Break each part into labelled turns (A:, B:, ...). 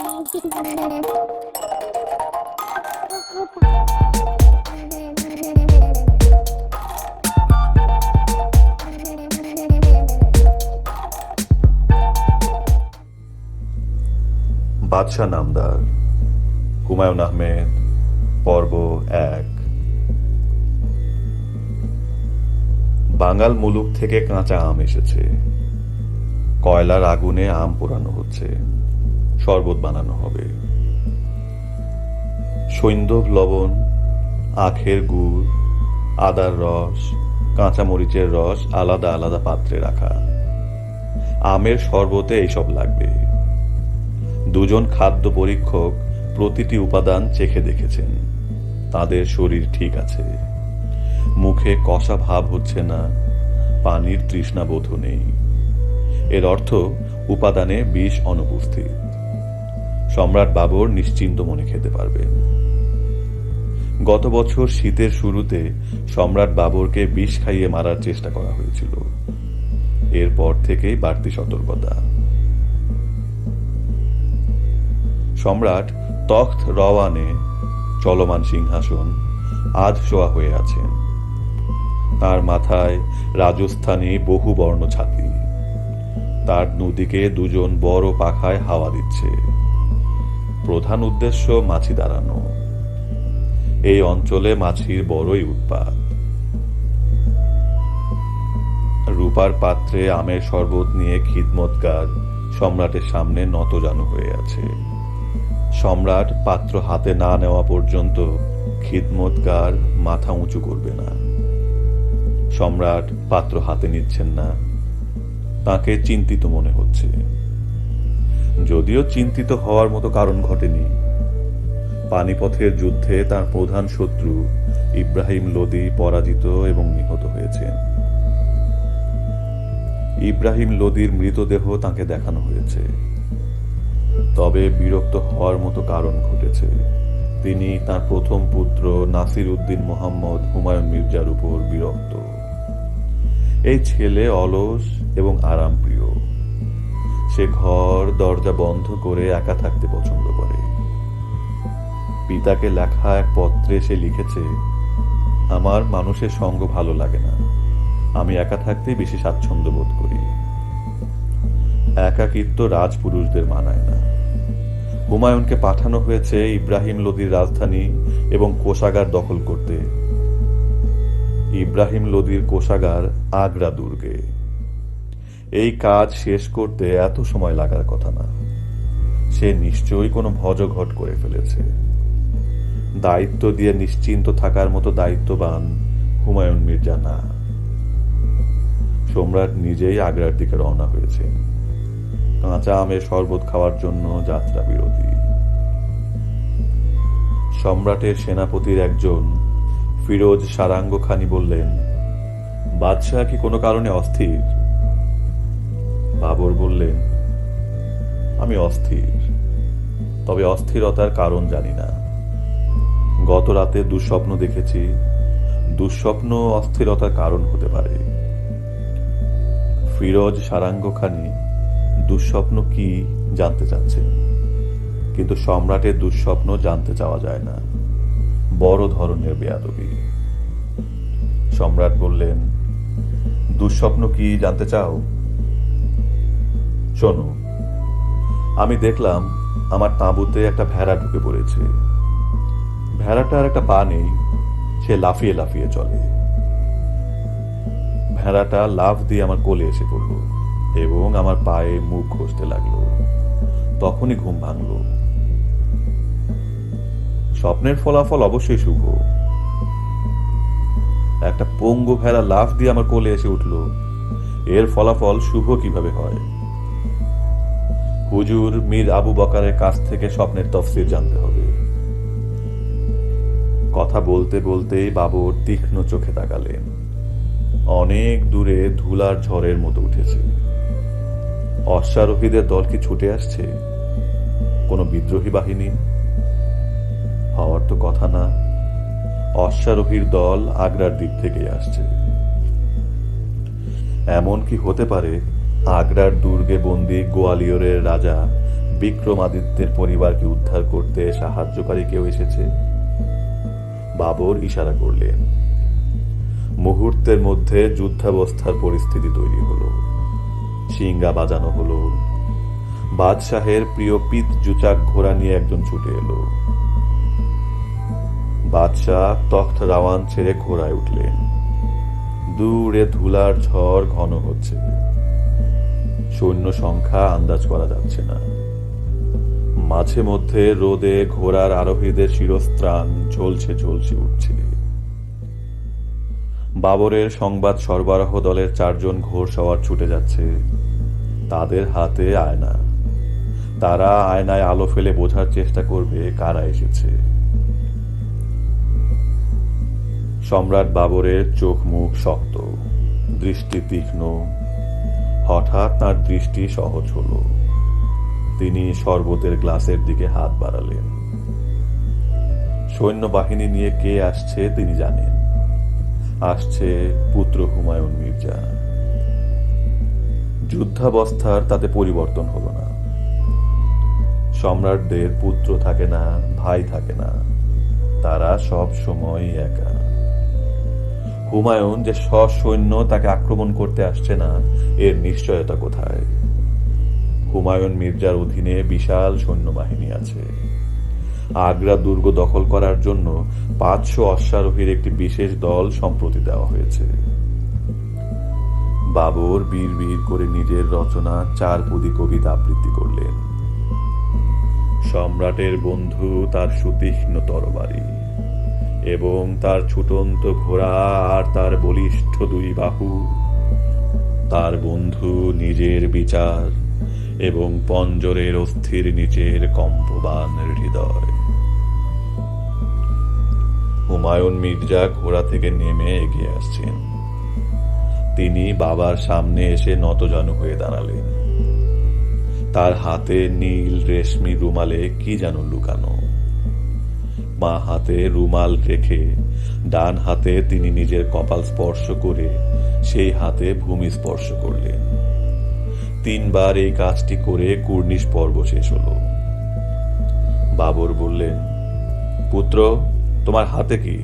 A: বাদশাহ নামদার, হুমায়ুন আহমেদ, পর্ব এক। বাঙাল মুলুক থেকে কাঁচা আম এসেছে। কয়লার আগুনে আম পোড়ানো হচ্ছে। শরবত বানানো হবে। সৈন্ধব লবণ, আখের গুড়, আদার রস, কাঁচামরিচের রস আলাদা আলাদা পাত্রে রাখা। আমের শরবতে এইসব লাগবে। দুজন খাদ্য পরীক্ষক প্রতিটি উপাদান চেখে দেখেছেন। তাদের শরীর ঠিক আছে। মুখে কষা ভাব হচ্ছে না, পানির তৃষ্ণাবোধ নেই। এর অর্থ উপাদানে বিষ অনুপস্থিত। সম্রাট বাবর নিশ্চিন্ত মনে খেতে পারবেন গত বছর শীতের শুরুতে সম্রাট বাবরকে বিষ খাইয়ে মারার চেষ্টা করা হয়েছিল। এরপর থেকেই বাড়তি সতর্কতা। সম্রাট তখ্ত রওয়ানে চলমান সিংহাসন আধ শোয়া হয়ে আছেন তার মাথায় রাজস্থানী বহু বর্ণ ছাতি। তার দুদিকে দুজন বড় পাখায় হাওয়া দিচ্ছে। প্রধান উদ্দেশ্য মাছি দাঁড়ানো। এই অঞ্চলে মাছির বড়ই উৎপাত। রূপার পাত্রে আমের শরবত নিয়ে খিদমতগার সম্রাটের সামনে নতজানু হয়ে আছে। সম্রাট পাত্র হাতে না নেওয়া পর্যন্ত খিদমতগার মাথা উঁচু করবে না। সম্রাট পাত্র হাতে নিচ্ছেন না। তাকে চিন্তিত মনে হচ্ছে। যদিও চিন্তিত হওয়ার মতো কারণ ঘটেনি। পানিপথের যুদ্ধে তার প্রধান শত্রু ইব্রাহিম লোদি পরাজিত এবং নিহত হয়েছেন। ইব্রাহিম লোদির মৃতদেহ তাকে দেখানো হয়েছে। তবে বিরক্ত হওয়ার মতো কারণ ঘটেছে। তিনি তার প্রথম পুত্র নাসির উদ্দিন মোহাম্মদ হুমায়ুন মির্জার উপর বিরক্ত। এই ছেলে অলস এবং আরামপ্রিয়। সে ঘর দরজা বন্ধ করে একা থাকতে পছন্দ করে। পিতাকে লেখা এক পত্রে সে লিখেছে, আমার মানুষের সঙ্গ ভালো লাগে না। আমি একা থাকতেই বেশি স্বাচ্ছন্দ্য বোধ করি। একাকিত্ব রাজপুরুষদের মানায় না। হুমায়ুনকে পাঠানো হয়েছে ইব্রাহিম লোদির রাজধানী এবং কোষাগার দখল করতে। ইব্রাহিম লোদির কোষাগার আগ্রা দুর্গে। এই কাজ শেষ করতে এত সময় লাগার কথা না। সে নিশ্চয়ই কোনো ভজঘট করে ফেলেছে। দায়িত্ব দিয়ে নিশ্চিন্ত থাকার মতো দায়িত্ববান হুমায়ুন মির্জা না। সম্রাট নিজেই আগ্রার দিকে রওনা হয়েছে কাঁচা আমের শরবত খাওয়ার জন্য যাত্রা বিরোধী সম্রাটের সেনাপতির একজন ফিরোজ সারাঙ্গ খানি বললেন, বাদশাহ কি কোনো কারণে অস্থির? বাবর বললেন আমি অস্থির। তবে অস্থিরতার কারণ জানি না। গত রাতে দুঃস্বপ্ন দেখেছি। দুঃস্বপ্ন অস্থিরতার কারণ হতে পারে। ফিরোজ সারাঙ্গ খানি দুঃস্বপ্ন কি জানতে চাচ্ছেন কিন্তু সম্রাটের দুঃস্বপ্ন জানতে চাওয়া যায় না। বড় ধরনের বেয়াদবি। সম্রাট বললেন, দুঃস্বপ্ন কি জানতে চাও? শোনো, আমি দেখলাম আমার তাঁবুতে একটা ভেড়া ঢুকে পড়েছে। ভেড়াটার একটা পা নেই, সে লাফিয়ে লাফিয়ে চলে। ভেড়াটা লাফ দিয়ে আমার কোলে এসে পড়ল এবং আমার পায়ে মুখ ঘষতে লাগল। তখনই ঘুম ভাঙল। স্বপ্নের ফলাফল অবশ্যই শুভ। একটা পঙ্গু ভেড়া লাফ দিয়ে আমার কোলে এসে উঠল। এর ফলাফল শুভ কীভাবে হয়? হুজুর মীর আবু বকারের কাছ থেকে স্বপ্নের তফসির জানতে হবে। কথা বলতে বলতেই বাবর তীক্ষ্ণ চোখে তাকালেন। অনেক দূরে ধুলার ঝড়ের মতো উঠেছে। অশ্বারোহীদের দল কি ছুটে আসছে? কোনো বিদ্রোহী বাহিনী? হওয়ার তো কথা না। অশ্বারোহীর দল আগ্রার দিক থেকে আসছে। এমন কি হতে পারে আগ্রার দুর্গে বন্দী গোয়ালিয়রের রাজা বিক্রমাদিত্যের পরিবারকে উদ্ধার করতে সাহায্যকারী কেউ এসেছে? বাবর ইশারা করলেন। মুহূর্তের মধ্যে যুদ্ধাবস্থার পরিস্থিতি তৈরি হলো। সিঙ্গা বাজানো হলো। বাদশাহের প্রিয় পিত জুচাক ঘোড়া নিয়ে একজন ছুটে এলো। বাদশাহ তখ্ত রাওয়ান ছেড়ে ঘোড়ায় উঠলেন। দূরে ধুলার ঝড় ঘন হচ্ছে। সৈন্য সংখ্যা আন্দাজ করা যাচ্ছে না। মাঝে মধ্যে রোদে ঘোড়ার আরোহীদের শিরস্ত্রাণ ঝলছে ঝলছে উঠছে। বাবরের সংবাদ সরবরাহ দলের চারজন ঘোর সওয়ার ছুটে যাচ্ছে। তাদের হাতে আয়না। তারা আয়নায় আলো ফেলে বোঝার চেষ্টা করবে কারা এসেছে। সম্রাট বাবরের চোখ মুখ শক্ত, দৃষ্টি তীক্ষ্ণ হঠাৎ তার দৃষ্টি সহজ হল। তিনি শরবতের গ্লাসের দিকে হাত বাড়ালেন। সৈন্যবাহিনী নিয়ে কে আসছে তিনি জানেন। আসছে পুত্র হুমায়ুন মির্জা। যুদ্ধাবস্থার তাতে পরিবর্তন হলো না। সম্রাটদের পুত্র থাকে না, ভাই থাকে না। তারা সব সময় একা। হুমায়ুন যে সসৈন্য তাকে আক্রমণ করতে আসছে না, এর নিশ্চয়তা কোথায়? হুমায়ুন মির্জার অধীনে বিশাল সৈন্যবাহিনী আছে। আগ্রা দুর্গ দখল করার জন্য পাঁচশো অশ্বারোহীর একটি বিশেষ দল সম্প্রতি দেওয়া হয়েছে। বাবর বীর বীর করে নিজের রচনা চার পুদি কবিতা আবৃত্তি করলেন। সম্রাটের বন্ধু তার সুতীক্ষ্ণ তরবারি। এবং তার ছুটন্ত ঘোড়া আর তার বলিষ্ঠ দুই বাহু। তার বন্ধু নিজের বিচার এবং পঞ্জরের অস্থির নিচের কম্পবান হৃদয়। হুমায়ুন মির্জা ঘোড়া থেকে নেমে এগিয়ে আসছেন। তিনি বাবার সামনে এসে নতজানু হয়ে দাঁড়ালেন। তার হাতে নীল রেশমি রুমালে কি যেন লুকানো। মা হাতে রুমাল রেখে, ডান হাতে তিনি নিজের কপাল স্পর্শ করে, সেই হাতে ভূমি স্পর্শ করলেন। তিনবার এই কাজটি করে কুর্নিশ পর্ব শেষ হলো। বাবর বললেন, পুত্র, তোমার হাতে কি?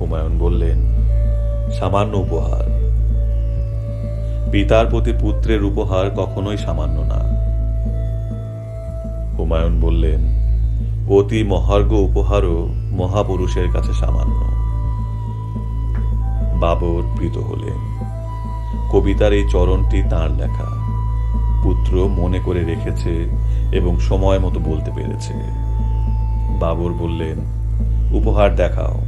A: হুমায়ুন বললেন, সামান্য উপহার। পিতার প্রতি পুত্রের উপহার কখনোই সামান্য না। হুমায়ুন বললেন অতি মহার্ঘ উপহারও মহাপুরুষের কাছে সামান্য। বাবর প্রীত হলেন। কবিতার এই চরণটি তাঁর লেখা। পুত্র মনে করে রেখেছে এবং সময় মতো বলতে পেরেছে। বাবর বললেন, উপহার দেখাও।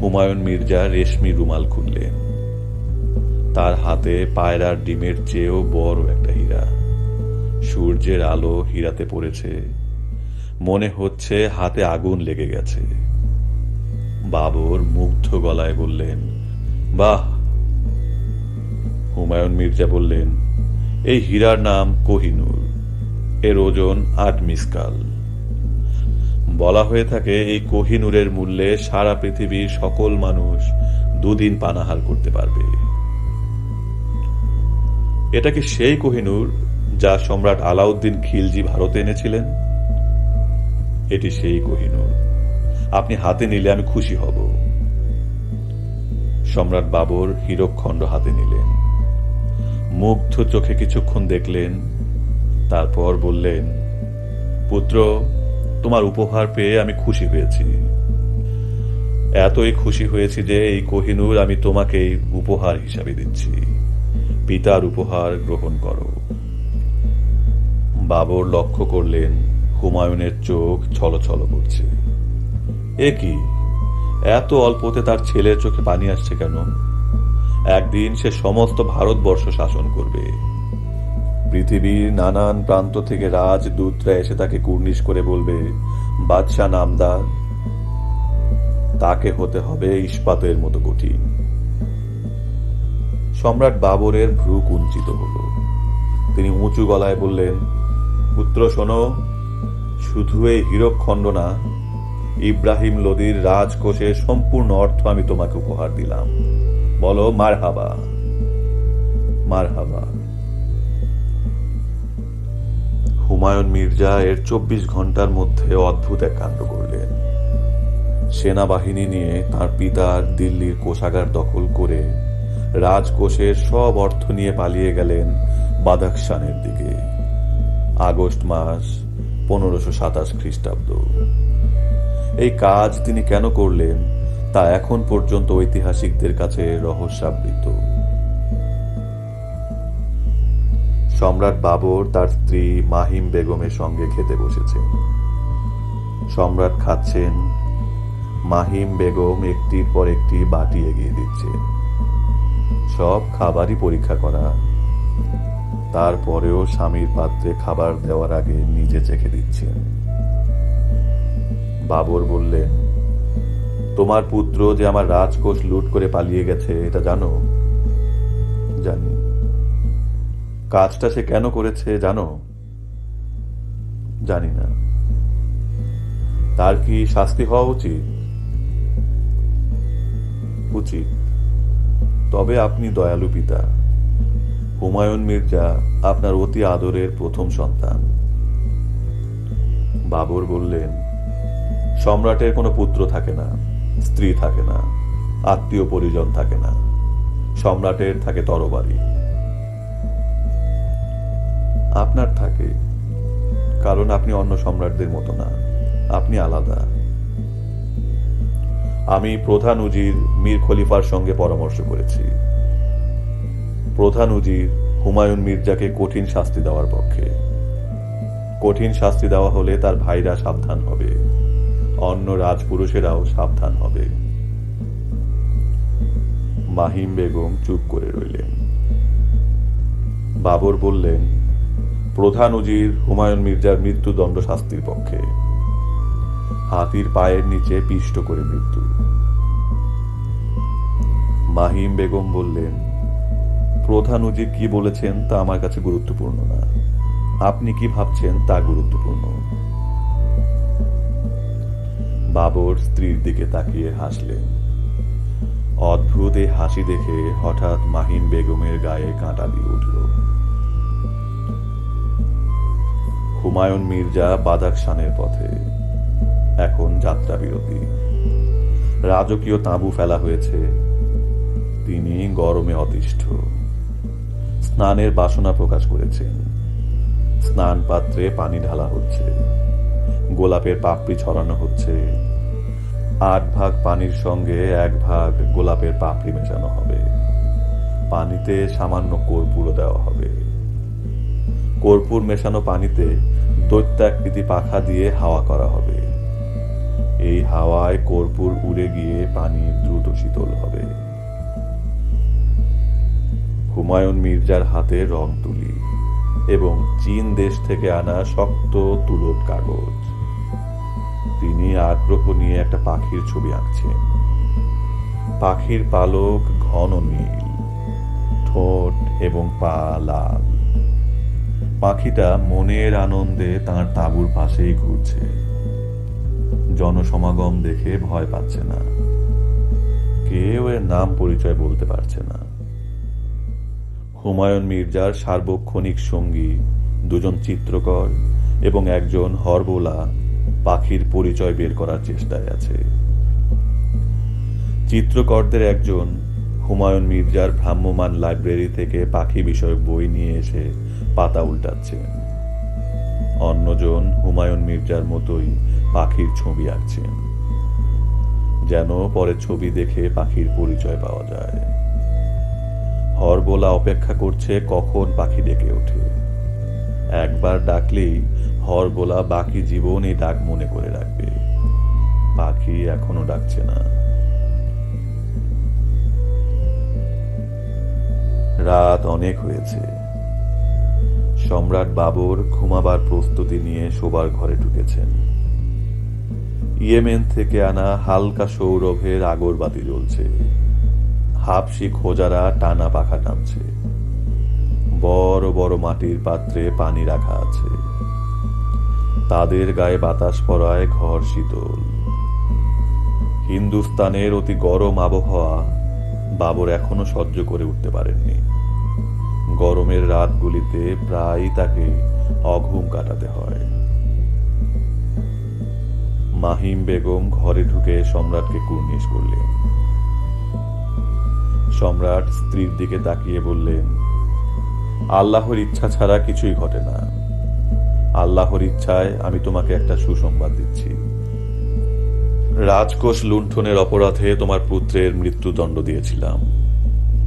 A: হুমায়ুন মির্জা রেশমি রুমাল খুললেন। তার হাতে পায়রার ডিমের চেয়েও বড় একটা হীরা। সূর্যের আলো হীরাতে পড়েছে। মনে হচ্ছে হাতে আগুন লেগে গেছে। বাবর মুগ্ধ গলায় বললেন, বাহ! হুমায়ুন মির্জা বললেন, এই হীরার নাম কোহিনুর। এর ওজন আট মিসকাল। বলা হয়ে থাকে, এই কোহিনুরের মূল্যে সারা পৃথিবীর সকল মানুষ দুদিন পানাহার করতে পারবে। এটা কি সেই কোহিনুর যা সম্রাট আলাউদ্দিন খিলজি ভারতে এনেছিলেন? এটি সেই কোহিনুর আপনি হাতে নিলে আমি খুশি হব। সম্রাট বাবর হীরকখণ্ড হাতে নিলেন। মুগ্ধ চোখে কিছুক্ষণ দেখলেন, তারপর বললেন, পুত্র, তোমার উপহার পেয়ে আমি খুশি হয়েছি। এতই খুশি হয়েছি যে এই কোহিনুর আমি তোমাকেই উপহার হিসাবে দিচ্ছি। পিতার উপহার গ্রহণ করো। বাবর লক্ষ্য করলেন হুমায়ুনের চোখ ছলছল করছে। এ কি? এত অল্পতে তার ছেলের চোখে পানি আসছে কেন? একদিন সে সমস্ত ভারতবর্ষ শাসন করবে। পৃথিবীর নানান প্রান্ত থেকে রাজদূতরা এসে তাকে কুর্নিশ করে বলবে, বাদশাহ নামদার, তাকে হতে হবে ইস্পাতের মতো কঠিন। সম্রাট বাবরের ভ্রু কুঞ্চিত হল। তিনি উঁচু গলায় বললেন, পুত্র, শোনো শুধু এই হীরকখণ্ড না, ইব্রাহিম লোদির রাজকোষের সম্পূর্ণ অর্থ আমি তোমাকে উপহার দিলাম। বলো মার হাবা মার হাবা হুমায়ুন মির্জা এর চব্বিশ ঘণ্টার মধ্যে অদ্ভুত এক কাণ্ড করলেন। সেনাবাহিনী নিয়ে তার পিতার দিল্লির কোষাগার দখল করে রাজকোষের সব অর্থ নিয়ে পালিয়ে গেলেন বাদাকশানের দিকে। আগস্ট মাস পনেরোশো সাতাশ খ্রিস্টাব্দ। এই কাজ তিনি কেন করলেন, তা এখন পর্যন্ত ঐতিহাসিকদের কাছে রহস্যাবৃত। সম্রাট বাবর তার স্ত্রী মাহিম বেগমের সঙ্গে খেতে বসেছেন। সম্রাট খাচ্ছেন, মাহিম বেগম একটির পর একটি বাটি এগিয়ে দিচ্ছে সব খাবারই পরীক্ষা করা তারপরেও স্বামীর পাত্রে খাবার দেওয়ার আগে নিজে চেখে দিচ্ছেন। বাবর বললেন তোমার পুত্র যে আমার রাজকোষ লুট করে পালিয়ে গেছে, এটা জানো? জানি। কাজটা সে কেন করেছে, জানো? জানি না। তার কি শাস্তি হওয়া উচিত? উচিত। তবে আপনি দয়ালু পিতা। হুমায়ুন মির্জা আপনার অতি আদরের প্রথম সন্তান। বাবর বললেন, সম্রাটের কোনো পুত্র থাকে না, স্ত্রী থাকে না, আত্মীয় পরিজন থাকে না। সম্রাটের থাকে তরবারি। আপনার থাকে, কারণ আপনি অন্য সম্রাটদের মতো না, আপনি আলাদা। আমি প্রধান উজির মীর খলিফার সঙ্গে পরামর্শ করেছি। প্রধান উজির হুমায়ুন মির্জাকে কঠিন শাস্তি দেওয়ার পক্ষে। কঠিন শাস্তি দেওয়া হলে তার ভাইরা সাবধান হবে। অন্য রাজপুরুষেরাও সাবধান হবে। মাহিম বেগম চুপ করে রইলেন। বাবর বললেন, প্রধান উজির হুমায়ুন মির্জার মৃত্যুদণ্ড শাস্তির পক্ষে। হাতির পায়ের নিচে পিষ্ট করে মৃত্যু। মাহিম বেগম বললেন প্রধান উজির কি বলেছেন তা আমার কাছে গুরুত্বপূর্ণ না। আপনি কি ভাবছেন তা গুরুত্বপূর্ণ। বাবর স্ত্রীর দিকে তাকিয়ে হাসলেন। অদ্ভুত এই হাসি দেখে হঠাৎ মাহিম বেগমের গায়ে কাঁটা দিয়ে উঠল। হুমায়ুন মির্জা বাদাকশানের পথে। এখন যাত্রা বিরতি। রাজকীয় তাঁবু ফেলা হয়েছে। তিনি গরমে অতিষ্ঠ। স্নানের বাসনা প্রকাশ করেছেন স্নান পাত্রে পানি ঢালা হচ্ছে। গোলাপের পাপড়ি ছড়ানো হচ্ছে। আট ভাগ পানির সঙ্গে এক ভাগ গোলাপের পাপড়ি মেশানো হবে। পানিতে সামান্য কর্পূরও দেওয়া হবে। কর্পূর মেশানো পানিতে দৈত্যাকৃতি পাখা দিয়ে হাওয়া করা হবে। এই হাওয়ায় কর্পূর উড়ে গিয়ে পানি দ্রুত শীতল হবে। হুমায়ুন মির্জার হাতে রং তুলি এবং চীন দেশ থেকে আনা শক্ত তুলোর কাগজ। তিনি আগ্রহ নিয়ে একটা পাখির ছবি আঁকছেন। পাখির পালক ঘন নীল, ঠোঁট এবং পা লাল। পাখিটা মনের আনন্দে তার তাঁবুর পাশেই ঘুরছে। জনসমাগম দেখে ভয় পাচ্ছে না। কেউ এর নাম পরিচয় বলতে পারছে না। হুমায়ুন মির্জার সার্বক্ষণিক সঙ্গী, দুজন চিত্রকর এবং একজন হরবোলা পাখির পরিচয় বের করার চেষ্টায় আছে। চিত্রকরদের একজন হুমায়ুন মির্জার ভ্রাম্যমান লাইব্রেরি থেকে পাখি বিষয়ক বই নিয়ে এসে পাতা উল্টাচ্ছেন অন্যজন হুমায়ুন মির্জার মতোই পাখির ছবি আঁকছেন যেন পরে ছবি দেখে পাখির পরিচয় পাওয়া যায়। হরবোলা অপেক্ষা করছে কখন পাখি ডেকে ওঠে। একবার ডাকলেই হরবোলা বাকি জীবন এই ডাক মনে করে রাখবে। পাখি এখনও ডাকছে না। রাত অনেক হয়েছে। সম্রাট বাবর ঘুমাবার প্রস্তুতি নিয়ে শোবার ঘরে ঢুকেছেন। ইয়েমেন থেকে আনা হালকা সৌরভের আগরবাতি জ্বলছে। হাফসি খোজারা টানা পাখা টানছে বড় বড় মাটির পাত্রে পানি রাখা আছে। তাদের গায়ে বাতাস পড়ায় ঘর শীতল। হিন্দুস্তানের অতি গরম আবহাওয়া বাবর এখনও সহ্য করে উঠতে পারেননি। গরমের রাতগুলিতে প্রায়ই তাকে অঘুম কাটাতে হয়। মাহিম বেগম ঘরে ঢুকে সম্রাটকে কুর্নিশ করলেন। সম্রাট স্ত্রীর দিকে তাকিয়ে বললেন, আল্লাহর ইচ্ছা ছাড়া কিছুই ঘটে না। আল্লাহর ইচ্ছায় আমি তোমাকে একটা সুসংবাদ দিচ্ছি। রাজকোষ লুণ্ঠনের অপরাধে তোমার পুত্রের মৃত্যুদণ্ড দিয়েছিলাম।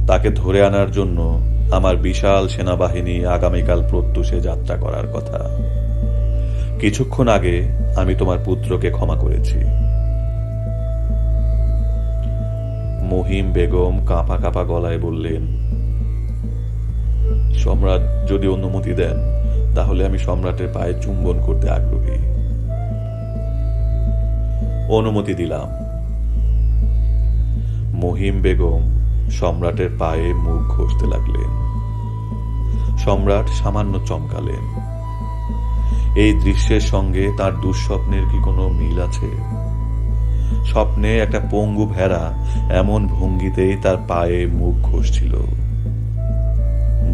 A: তাকে ধরে আনার জন্য আমার বিশাল সেনাবাহিনী আগামীকাল প্রত্যুষে যাত্রা করার কথা। কিছুক্ষণ আগে আমি তোমার পুত্রকে ক্ষমা করেছি। মহিম বেগম কাঁপা কাঁপা গলায় বললেন, সম্রাট যদি অনুমতি দেন, তাহলে আমি সম্রাটের পায়ে চুম্বন করতে আগ্রহী। অনুমতি দিলাম। মহিম বেগম সম্রাটের পায়ে মুখ ঘষতে লাগলেন। সম্রাট সামান্য চমকালেন। এই দৃশ্যের সঙ্গে তার দুঃস্বপ্নের কি কোনো মিল আছে? স্বপ্নে একটা পঙ্গু ভেড়া এমন ভঙ্গিতেই তার পায়ে মুখ ঘষছিল।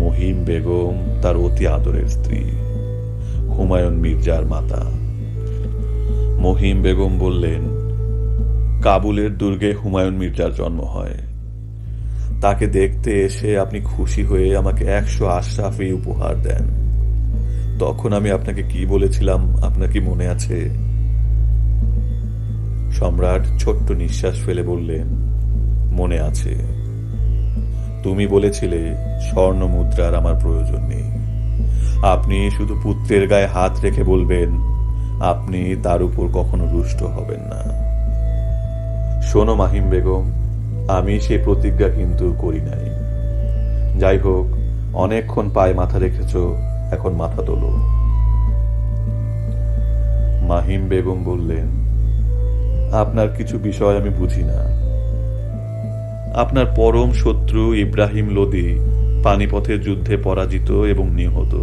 A: মহিম বেগম তার অতি আদরের স্ত্রী, হুমায়ুন মির্জার মাতা। মহিম বেগম বললেন, কাবুলের দুর্গে হুমায়ুন মির্জার জন্ম হয়। তাকে দেখতে এসে আপনি খুশি হয়ে আমাকে একশো আশরাফি উপহার দেন। তখন আমি আপনাকে কি বলেছিলাম, আপনার কি মনে আছে? সম্রাট ছোট্ট নিঃশ্বাস ফেলে বললেন, মনে আছে। তুমি বলেছিলে স্বর্ণ মুদ্রার আমার প্রয়োজন নেই। আপনি শুধু পুত্রের গায়ে হাত রেখে বলবেন, আপনি তার উপর কখনো রুষ্ট হবেন না। শোনো মাহিম বেগম, আমি সে প্রতিজ্ঞা কিন্তু করি নাই। যাই হোক, অনেকক্ষণ পায়ে মাথা রেখেছ, এখন মাথা তোলো। মাহিম বেগম বললেন আপনার কিছু বিষয় আমি বুঝি না। আপনার পরম শত্রু ইব্রাহিম লোদি পানিপথের যুদ্ধে পরাজিত এবং নিহত।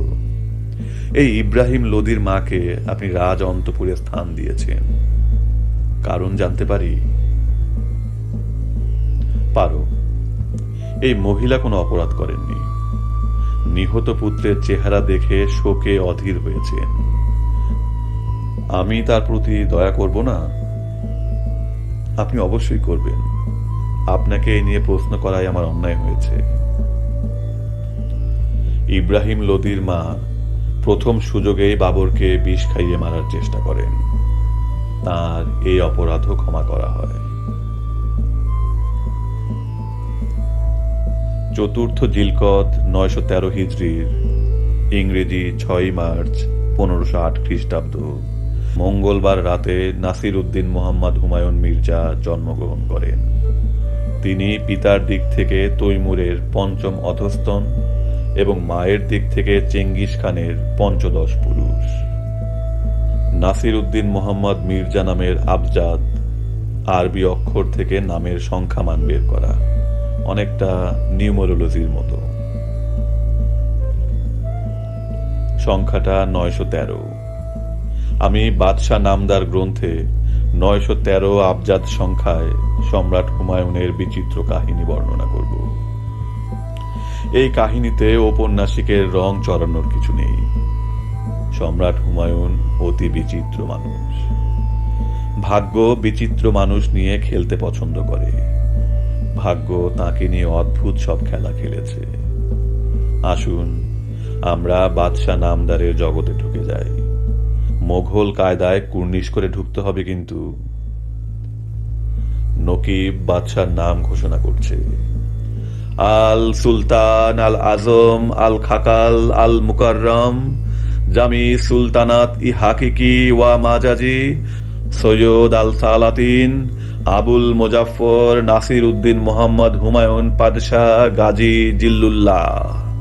A: এই ইব্রাহিম লোদির মাকে আপনি রাজ অন্তপুরে স্থান দিয়েছেন। কারণ জানতে পারি? পারো। এই মহিলা কোনো অপরাধ করেননি। নিহত পুত্রের চেহারা দেখে শোকে অধীর হয়েছেন। আমি তার প্রতি দয়া করব না? আপনি অবশ্যই করবেন। আপনাকে এই নিয়ে প্রশ্ন করাই আমার অন্যায় হয়েছে। ইব্রাহিম লোদির মা প্রথম সুযোগেই বাবরকে বিষ খাইয়ে মারার চেষ্টা করেন। তার এই অপরাধও ক্ষমা করা হয়। চতুর্থ জিলকত নয়শো তেরো হিজড়ির ইংরেজি ছয় মার্চ পনেরোশো আট খ্রিস্টাব্দ। মঙ্গলবার রাতে নাসির উদ্দিন মোহাম্মদ হুমায়ুন মির্জা জন্মগ্রহণ করেন। তিনি পিতার দিক থেকে তৈমুরের পঞ্চম অধস্তন এবং মায়ের দিক থেকে চেঙ্গিস খানের পঞ্চদশ পুরুষ। নাসির উদ্দিন মোহাম্মদ মির্জা নামের আবজাদ আরবি অক্ষর থেকে নামের সংখ্যামান বের করা অনেকটা নিউমোরোলজির মতো। সংখ্যাটা নয়শো তেরো। আমি বাদশাহ নামদার গ্রন্থে নয়শো তেরো আবজাদ সংখ্যায় সম্রাট হুমায়ুনের বিচিত্র কাহিনী বর্ণনা করব। এই কাহিনীতে ঔপন্যাসিকের রং চড়ানোর কিছু নেই। সম্রাট হুমায়ুন অতি বিচিত্র মানুষ। ভাগ্য বিচিত্র মানুষ নিয়ে খেলতে পছন্দ করে। ভাগ্য তাকে নিয়ে অদ্ভুত সব খেলা খেলেছে। আসুন, আমরা বাদশাহ নামদারের জগতে ঢুকে যাই। মোঘল কায়দায় কুর্নিশ করে ঢুকতে হবে কিন্তু নকিব বাদশার নাম ঘোষণা করছে। আল সুলতান, আল আজম, আল খাকাল, আল মুকাররম, জামি সুলতানাত ই হাকিকি ওয়া মাজাজি, সৈয়দ আল সালাতিন, আবুল মুজাফফর নাসির উদ্দিন মোহাম্মদ হুমায়ুন পাদশাহ, গাজী জিল্লুল্লাহ।